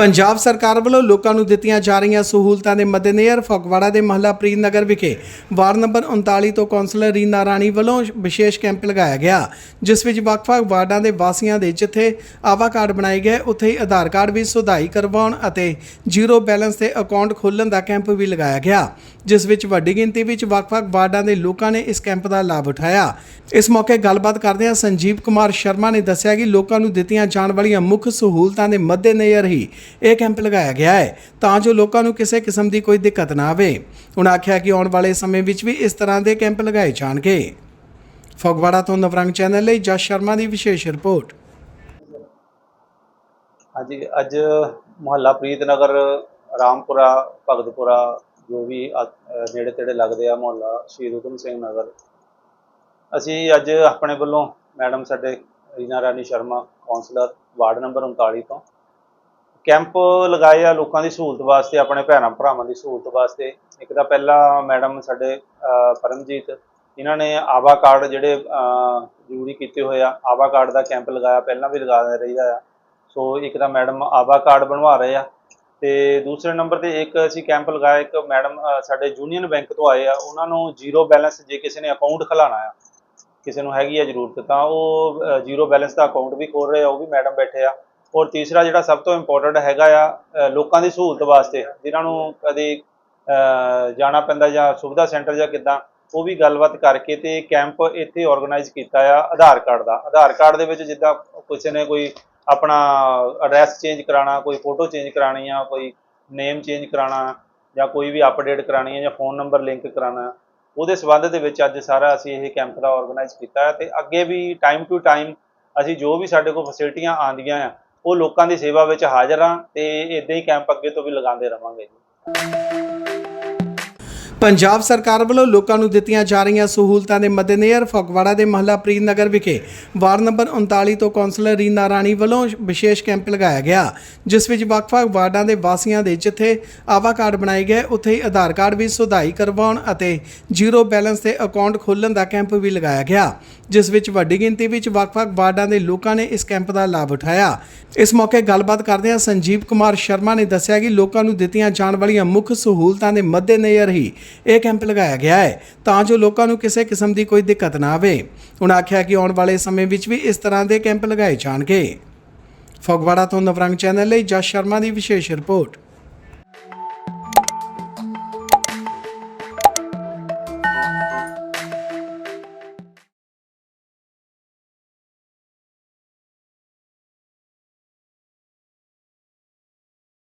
ਪੰਜਾਬ ਸਰਕਾਰ ਵੱਲੋਂ ਲੋਕਾਂ ਨੂੰ ਦਿੱਤੀਆਂ ਜਾ ਰਹੀਆਂ ਸਹੂਲਤਾਂ ਦੇ ਮੱਦੇਨਜ਼ਰ ਫਗਵਾੜਾ ਦੇ ਮਹੱਲਾ ਪ੍ਰੀਤ ਨਗਰ ਵਿਖੇ ਵਾਰਡ ਨੰਬਰ 39 ਤੋਂ ਕੌਂਸਲਰ ਰੀਨਾ ਰਾਣੀ ਵੱਲੋਂ ਵਿਸ਼ੇਸ਼ ਕੈਂਪ ਲਗਾਇਆ ਗਿਆ, ਜਿਸ ਵਿੱਚ ਵੱਖ-ਵੱਖ ਵਾਰਡਾਂ ਦੇ ਵਾਸੀਆਂ ਦੇ ਜਿੱਥੇ ਆਵਾ ਕਾਰਡ ਬਣਾਏ ਗਏ, ਉੱਥੇ ਹੀ ਆਧਾਰ ਕਾਰਡ ਵੀ ਸੁਧਾਈ ਕਰਵਾਉਣ ਅਤੇ ਜ਼ੀਰੋ ਬੈਲੈਂਸ ਤੇ ਅਕਾਊਂਟ ਖੋਲ੍ਹਣ ਦਾ ਕੈਂਪ ਵੀ ਲਗਾਇਆ ਗਿਆ, ਜਿਸ ਵਿੱਚ ਵੱਡੀ ਗਿਣਤੀ ਵਿੱਚ ਵੱਖ-ਵੱਖ ਵਾਰਡਾਂ ਦੇ ਲੋਕਾਂ ਨੇ ਇਸ ਕੈਂਪ ਦਾ ਲਾਭ ਉਠਾਇਆ। ਇਸ ਮੌਕੇ ਗੱਲਬਾਤ ਕਰਦਿਆਂ ਸੰਜੀਵ ਕੁਮਾਰ ਸ਼ਰਮਾ ਨੇ ਦੱਸਿਆ ਕਿ ਲੋਕਾਂ ਨੂੰ ਦਿੱਤੀਆਂ ਜਾਣ ਵਾਲੀਆਂ ਮੁੱਖ ਸਹੂਲਤਾਂ ਦੇ ਮੱਦੇਨਜ਼ਰ ਹੀ ਇਹ ਕੈਂਪ ਲਗਾਇਆ ਗਿਆ ਹੈ, ਤਾਂ ਜੋ ਲੋਕਾਂ ਨੂੰ ਕਿਸੇ ਕਿਸਮ ਦੀ ਕੋਈ ਦਿੱਕਤ ਨਾ ਆਵੇ। ਉਹਨਾਂ ਆਖਿਆ ਕਿ ਆਉਣ ਵਾਲੇ ਸਮੇਂ ਵਿੱਚ ਵੀ ਇਸ ਤਰ੍ਹਾਂ ਦੇ ਕੈਂਪ ਲਗਾਏ ਜਾਣਗੇ। ਫਗਵਾੜਾ ਤੋਂ ਨਵਰੰਗ ਚੈਨਲ ਲਈ ਜਸ ਸ਼ਰਮਾ ਦੀ ਵਿਸ਼ੇਸ਼ ਰਿਪੋਰਟ। ਹਾਂਜੀ, ਅੱਜ ਮੁਹੱਲਾ ਪ੍ਰੀਤ ਰਾਮਪੁਰਾ, ਭਗਤਪੁਰਾ, ਜੋ ਵੀ ਨੇੜੇ ਤੇੜੇ ਲੱਗਦੇ ਆ ਮੁਹੱਲਾ ਸ਼ਹੀਦ ਊਧਮ ਸਿੰਘ ਨਗਰ। ਅਸੀਂ ਅੱਜ ਆਪਣੇ ਵੱਲੋਂ ਮੈਡਮ ਸਾਡੇ, Reena Rani Sharma councillor ward number 39 ਤੋਂ ਕੈਂਪ ਲਗਾਏ ਆ ਲੋਕਾਂ ਦੀ ਸਹੂਲਤ ਵਾਸਤੇ, ਆਪਣੇ ਭੈਣਾਂ ਭਰਾਵਾਂ ਦੀ ਸਹੂਲਤ ਵਾਸਤੇ। ਇੱਕ ਤਾਂ ਪਹਿਲਾਂ ਮੈਡਮ ਸਾਡੇ ਪਰਮਜੀਤ, ਇਹਨਾਂ ਨੇ ਆਵਾ ਕਾਰਡ ਜਿਹੜੇ ਜ਼ਰੂਰੀ ਕੀਤੇ ਹੋਏ ਆ, ਆਵਾ ਕਾਰਡ ਦਾ ਕੈਂਪ ਲਗਾਇਆ, ਪਹਿਲਾਂ ਵੀ ਲਗਾ ਰਹੀਦਾ ਆ। ਸੋ ਇੱਕ ਤਾਂ ਮੈਡਮ ਆਵਾ ਕਾਰਡ ਬਣਵਾ ਰਹੇ ਆ ਤੇ ਦੂਸਰੇ ਨੰਬਰ ਤੇ ਇੱਕ ਅਸੀਂ ਕੈਂਪ ਲਗਾਇਆ, ਇੱਕ ਮੈਡਮ ਸਾਡੇ ਯੂਨੀਅਨ ਬੈਂਕ ਤੋਂ ਆਏ ਆ, ਉਹਨਾਂ ਨੂੰ ਜ਼ੀਰੋ ਬੈਲੈਂਸ ਜੇ ਕਿਸੇ ਨੇ ਅਕਾਊਂਟ ਖੁਲਾਉਣਾ ਆ, ਕਿਸੇ ਨੂੰ ਹੈਗੀ ਆ ਜ਼ਰੂਰਤ, ਤਾਂ ਉਹ ਜ਼ੀਰੋ ਬੈਲੈਂਸ ਦਾ ਅਕਾਊਂਟ ਵੀ ਖੋਲ ਰਹੇ ਆ, ਉਹ ਵੀ ਮੈਡਮ ਬੈਠੇ ਆ। ਔਰ ਤੀਸਰਾ ਜਿਹੜਾ ਸਭ ਤੋਂ ਇੰਪੋਰਟੈਂਟ ਹੈਗਾ ਆ ਲੋਕਾਂ ਦੀ ਸਹੂਲਤ ਵਾਸਤੇ, ਜਿਨ੍ਹਾਂ ਨੂੰ ਕਦੇ ਜਾਣਾ ਪੈਂਦਾ ਜਾਂ ਸੁਵਿਧਾ ਸੈਂਟਰ ਜਾਂ ਕਿੱਦਾਂ, ਉਹ ਵੀ ਗੱਲਬਾਤ ਕਰਕੇ ਤੇ ਕੈਂਪ ਇੱਥੇ ਆਰਗੇਨਾਈਜ਼ ਕੀਤਾ ਆ ਆਧਾਰ ਕਾਰਡ ਦਾ। ਆਧਾਰ ਕਾਰਡ ਦੇ ਵਿੱਚ ਜਿੱਦਾਂ ਕਿਸੇ ਨੇ ਕੋਈ ਆਪਣਾ ਐਡਰੈਸ ਚੇਂਜ ਕਰਾਉਣਾ, ਕੋਈ ਫੋਟੋ ਚੇਂਜ ਕਰਾਉਣੀ ਆ, ਕੋਈ ਨੇਮ ਚੇਂਜ ਕਰਾਉਣਾ, ਜਾਂ ਕੋਈ ਵੀ ਅਪਡੇਟ ਕਰਾਉਣੀ ਹੈ ਜਾਂ ਫੋਨ ਨੰਬਰ ਲਿੰਕ ਕਰਾਉਣਾ, ਉਹਦੇ ਸੰਬੰਧ ਦੇ ਵਿੱਚ ਅੱਜ ਸਾਰਾ ਅਸੀਂ ਇਹ ਕੈਂਪ ਦਾ ਆਰਗੇਨਾਈਜ਼ ਕੀਤਾ ਹੈ ਤੇ ਅੱਗੇ ਵੀ ਟਾਈਮ ਟੂ ਟਾਈਮ ਅਸੀਂ ਜੋ ਵੀ ਸਾਡੇ ਕੋਲ ਫੈਸਿਲਿਟੀਆਂ ਆਉਂਦੀਆਂ ਆ ਉਹ ਲੋਕਾਂ ਦੀ ਸੇਵਾ ਵਿੱਚ ਹਾਜ਼ਰ ਹਾਂ ਤੇ ਇਦਾਂ ਹੀ ਕੈਂਪ ਅੱਗੇ ਤੋਂ ਵੀ ਲਗਾਉਂਦੇ ਰਵਾਂਗੇ ਜੀ। ਪੰਜਾਬ ਸਰਕਾਰ ਵੱਲੋਂ ਲੋਕਾਂ ਨੂੰ ਦਿੱਤੀਆਂ ਜਾ ਰਹੀਆਂ ਸਹੂਲਤਾਂ ਦੇ ਮੱਦੇਨਜ਼ਰ ਫਗਵਾੜਾ ਦੇ ਮਹੱਲਾ ਪ੍ਰੀਤ ਨਗਰ ਵਿਖੇ ਵਾਰਡ ਨੰਬਰ 39 ਤੋਂ ਕੌਂਸਲਰ ਰੀਨਾ ਰਾਣੀ ਵੱਲੋਂ ਵਿਸ਼ੇਸ਼ ਕੈਂਪ ਲਗਾਇਆ ਗਿਆ, ਜਿਸ ਵਿੱਚ ਵੱਖ-ਵੱਖ ਵਾਰਡਾਂ ਦੇ ਵਾਸੀਆਂ ਦੇ ਜਿੱਥੇ ਆਵਾ ਕਾਰਡ ਬਣਾਏ ਗਏ, ਉੱਥੇ ਹੀ ਆਧਾਰ ਕਾਰਡ ਵੀ ਸੁਧਾਈ ਕਰਵਾਉਣ ਅਤੇ ਜ਼ੀਰੋ ਬੈਲੈਂਸ ਤੇ ਅਕਾਊਂਟ ਖੋਲ੍ਹਣ ਦਾ ਕੈਂਪ ਵੀ ਲਗਾਇਆ ਗਿਆ, ਜਿਸ ਵਿੱਚ ਵੱਡੀ ਗਿਣਤੀ ਵਿੱਚ ਵੱਖ-ਵੱਖ ਵਾਰਡਾਂ ਦੇ ਲੋਕਾਂ ਨੇ ਇਸ ਕੈਂਪ ਦਾ ਲਾਭ ਉਠਾਇਆ। ਇਸ ਮੌਕੇ ਗੱਲਬਾਤ ਕਰਦਿਆਂ ਸੰਜੀਵ ਕੁਮਾਰ ਸ਼ਰਮਾ ਨੇ ਦੱਸਿਆ ਕਿ ਲੋਕਾਂ ਨੂੰ ਦਿੱਤੀਆਂ ਜਾਣ ਵਾਲੀਆਂ ਮੁੱਖ ਸਹੂਲਤਾਂ ਦੇ ਮੱਦੇਨਜ਼ਰ ਹੀ ਇਹ ਕੈਂਪ ਲਗਾਇਆ ਗਿਆ ਹੈ, ਤਾਂ ਜੋ ਲੋਕਾਂ ਨੂੰ ਕਿਸੇ ਕਿਸਮ ਦੀ ਕੋਈ ਦਿੱਕਤ ਨਾ ਆਵੇ। ਉਹਨਾਂ ਆਖਿਆ ਕਿ ਆਉਣ ਵਾਲੇ ਸਮੇਂ ਵਿੱਚ ਵੀ ਇਸ ਤਰ੍ਹਾਂ ਦੇ ਕੈਂਪ ਲਗਾਏ ਜਾਣਗੇ। ਫਗਵਾੜਾ ਤੋਂ ਨਵਰੰਗ ਚੈਨਲ ਲਈ ਜਸ ਸ਼ਰਮਾ ਦੀ ਵਿਸ਼ੇਸ਼ ਰਿਪੋਰਟ।